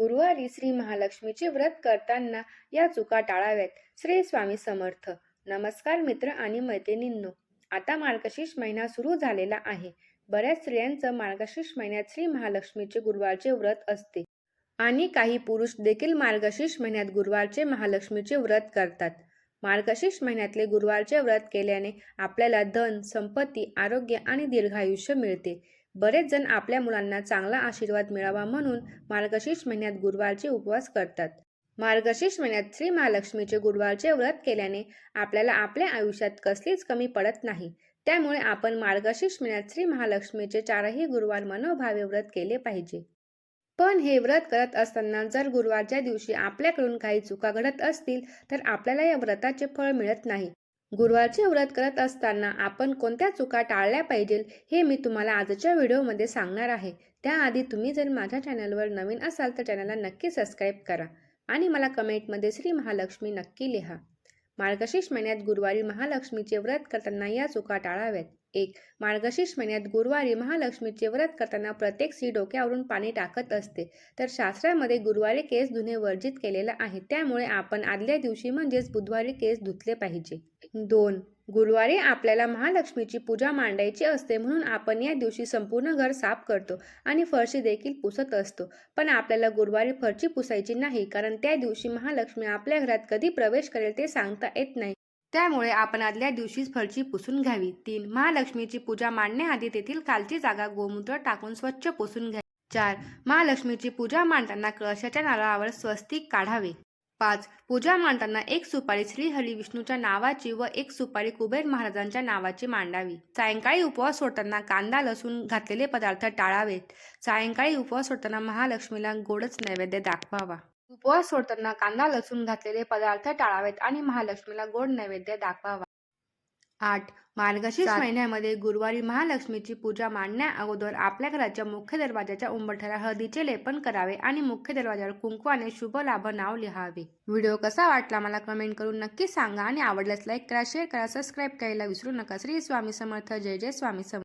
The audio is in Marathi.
गुरुवारी श्री महालक्ष्मीचे व्रत करताना या चुका टाळाव्यात. श्री स्वामी समर्थ. नमस्कार मित्र आणि मैत्रिणींनो. आता मार्गशीर्ष महिना सुरू झालेला आहे. बऱ्याच स्त्रियांचं मार्गशीर्ष महिन्यात श्री महालक्ष्मीचे गुरुवारचे व्रत असते. आणि काही पुरुष देखील मार्गशीर्ष महिन्यात गुरुवारचे महालक्ष्मीचे व्रत करतात. मार्गशीर्ष महिन्यातले गुरुवारचे व्रत केल्याने आपल्याला धन संपत्ती आरोग्य आणि दीर्घायुष्य मिळते. बरेच जण आपल्या मुलांना चांगला आशीर्वाद मिळावा म्हणून मार्गशीर्ष महिन्यात गुरुवारचे उपवास करतात. मार्गशीर्ष महिन्यात श्री महालक्ष्मीचे गुरुवारचे व्रत केल्याने आपल्याला आपल्या आयुष्यात कसलीच कमी पडत नाही. त्यामुळे आपण मार्गशीर्ष महिन्यात श्री महालक्ष्मीचे चारही गुरुवार मनोभावे व्रत केले पाहिजे. पण हे व्रत करत असताना जर गुरुवारच्या दिवशी आपल्याकडून काही चुका घडत असतील तर आपल्याला या व्रताचे फळ मिळत नाही. गुरुवारचे व्रत करत असताना आपण कोणत्या चुका टाळल्या पाहिजेल हे मी तुम्हाला आजच्या व्हिडिओमध्ये सांगणार आहे. त्याआधी तुम्ही जर माझ्या चॅनलवर नवीन असाल तर चॅनलला नक्की सबस्क्राईब करा आणि मला कमेंटमध्ये श्री महालक्ष्मी नक्की लिहा. मार्गशीर्ष महिन्यात गुरुवारी महालक्ष्मीचे व्रत करताना या चुका टाळाव्यात. एक. मार्गशीर्ष महिन्यात गुरुवारी महालक्ष्मीचे व्रत करताना प्रत्येक स्त्री डोक्यावरून पाणी टाकत असते. तर शास्त्रामध्ये गुरुवारी केस धुणे वर्जित केलेलं आहे. त्यामुळे आपण आदल्या दिवशी म्हणजेच बुधवारी केस धुतले पाहिजे. दोन. गुरुवारी आपल्याला महालक्ष्मीची पूजा मांडायची असते म्हणून आपण या दिवशी संपूर्ण घर साफ करतो आणि फरशी देखील पुसत असतो. पण आपल्याला गुरुवारी फरशी पुसायची नाही कारण त्या दिवशी महालक्ष्मी आपल्या घरात कधी प्रवेश करेल ते सांगता येत नाही. त्यामुळे आपण आदल्या दिवशीच फरची पुसून घ्यावी. तीन महालक्ष्मीची पूजा मांडण्याआधी तेथील खालची जागा गोमूत्र टाकून स्वच्छ पुसून घ्यावी चार महालक्ष्मीची पूजा मांडताना कळशाच्या नारळावर स्वस्तिक काढावे. पाच पूजा मांडताना एक सुपारी श्रीहरी विष्णूच्या नावाची व एक सुपारी कुबेर महाराजांच्या नावाची मांडावी. सायंकाळी उपवास सोडताना कांदा लसूण घातलेले पदार्थ टाळावेत. सायंकाळी उपवास सोडताना महालक्ष्मीला गोडच नैवेद्य दाखवावा. उपवास सोडताना कांदा लसूण घातलेले पदार्थ टाळावेत आणि महालक्ष्मीला गोड नैवेद्य दाखवावा. आठ. मार्गशीर्ष महिन्यामध्ये गुरुवारी महालक्ष्मीची पूजा मांडण्या अगोदर आपल्या घराच्या मुख्य दरवाजाच्या उंबरठ्याला हळदीचे लेपन करावे आणि मुख्य दरवाजावर कुंकवाने शुभ लाभ नाव लिहावे. व्हिडिओ कसा वाटला मला कमेंट करून नक्की सांगा आणि आवडल्यास लाईक करा शेअर करा सबस्क्राईब करायला विसरू नका. श्री स्वामी समर्थ. जय जय स्वामी समर्थ